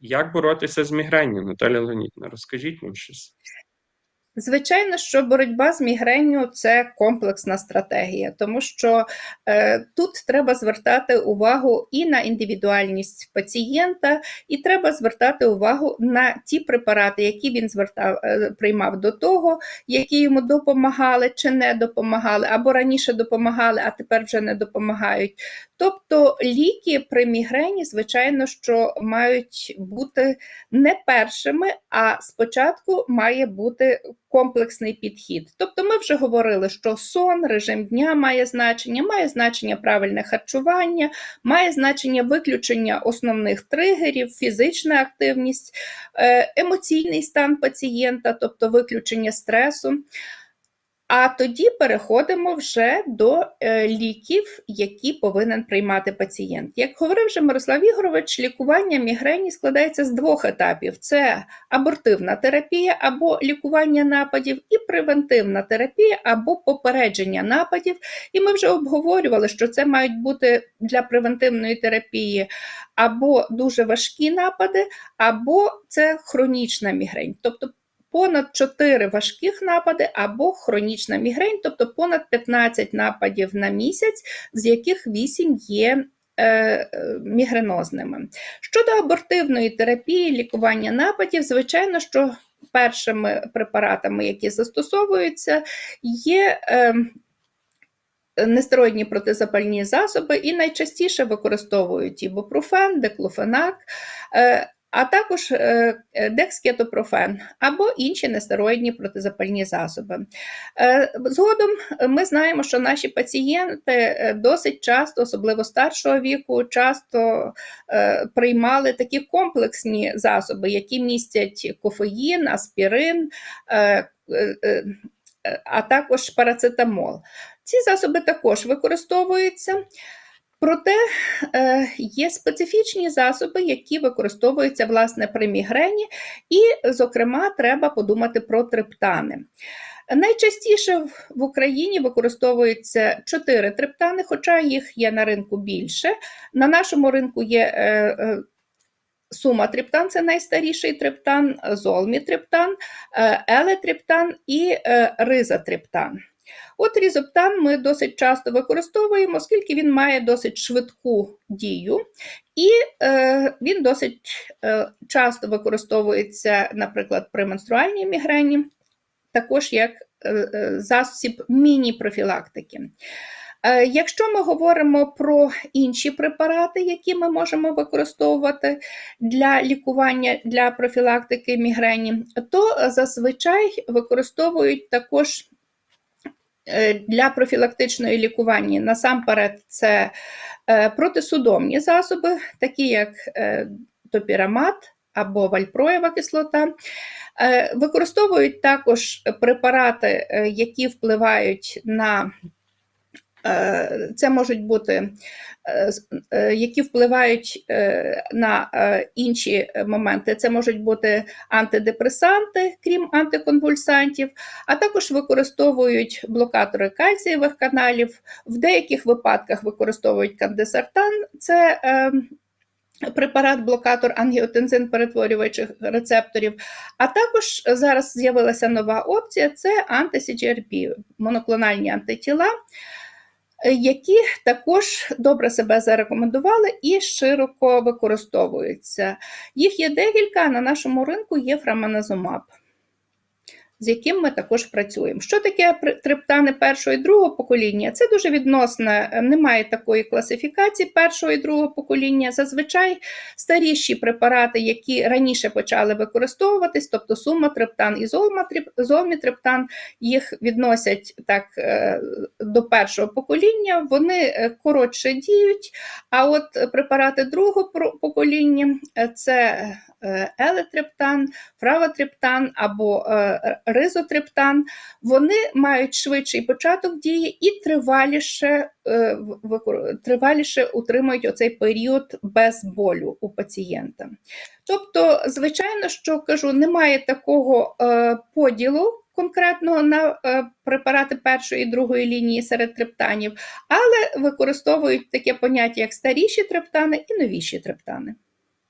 Як боротися з мігренью, Наталя Леонідівна? Розкажіть нам щось. Звичайно, що боротьба з мігренню це комплексна стратегія, тому що е, тут треба звертати увагу і на індивідуальність пацієнта, і треба звертати увагу на ті препарати, які він звертав, е, приймав до того, які йому допомагали чи не допомагали, або раніше допомагали, а тепер вже не допомагають. Тобто ліки при мігрені, звичайно, що мають бути не першими, а спочатку має бути комплексний підхід. Тобто, ми вже говорили, що сон, режим дня має значення, має значення правильне харчування, має значення виключення основних тригерів, фізична активність, е, емоційний стан пацієнта, тобто виключення стресу. А тоді переходимо вже до е, ліків, які повинен приймати пацієнт. Як говорив вже Мирослав Ігорович, лікування мігрені складається з двох етапів: це абортивна терапія або лікування нападів, і превентивна терапія або попередження нападів. І ми вже обговорювали, що це мають бути для превентивної терапії або дуже важкі напади, або це хронічна мігрень. Тобто понад 4 важких напади або хронічна мігрень, тобто понад 15 нападів на місяць, з яких 8 є е, мігренозними. Щодо абортивної терапії, лікування нападів, звичайно, що першими препаратами, які застосовуються, є е, Нестероїдні протизапальні засоби і найчастіше використовують ібупрофен, деклофенак, е, а також е, е, декскетопрофен або інші нестероїдні протизапальні засоби. Е, згодом ми знаємо, що наші пацієнти досить часто, особливо старшого віку, часто приймали такі комплексні засоби, які містять кофеїн, аспірин. А також парацетамол. Ці засоби також використовуються. Проте е, є специфічні засоби, які використовуються власне при мігрені, і, зокрема, треба подумати про триптани. Найчастіше в Україні використовуються чотири триптани, хоча їх є на ринку більше. На нашому ринку є е, е, суматриптан, це найстаріший триптан, золмітриптан, елетриптан і ризатриптан. От різоптан ми досить часто використовуємо, оскільки він має досить швидку дію, і е, він досить е, часто використовується, наприклад, при менструальній мігрені, також як е, е засіб міні-профілактики. Е, якщо ми говоримо про інші препарати, які ми можемо використовувати для лікування для профілактики мігрені, то зазвичай використовують також Е, для профілактичної лікування насамперед це е, протисудомні засоби, такі як е, топірамат або вальпроєва кислота. Використовують також препарати, які впливають на Е, це можуть бути, е, е, які впливають на інші моменти. Це можуть бути антидепресанти, крім антиконвульсантів, а також використовують блокатори кальцієвих каналів. В деяких випадках використовують кандесартан. Це Препарат-блокатор ангіотензин перетворюючих рецепторів, а також зараз з'явилася нова опція: це анти-CGRP, моноклональні антитіла. Які також добре себе зарекомендували і широко використовуються. Їх є декілька, на нашому ринку є фраманазумаб з яким ми також працюємо. Що таке триптани першого і другого покоління? Це дуже відносне, е, немає такої класифікації першого і другого покоління. Зазвичай старіші препарати, які раніше почали використовуватись, тобто суматриптан і золмітриптан, їх відносять так е, до першого покоління, вони е, коротше діють. А от препарати другого покоління це елетриптан, фравотриптан або ризотриптан, вони мають швидший початок дії і триваліше е, триваліше утримують оцей період без болю у пацієнта. Тобто, звичайно, що кажу, немає такого е, поділу. Конкретно на е, препарати першої і другої лінії серед триптанів, але використовують таке поняття, як старіші триптани і новіші триптани.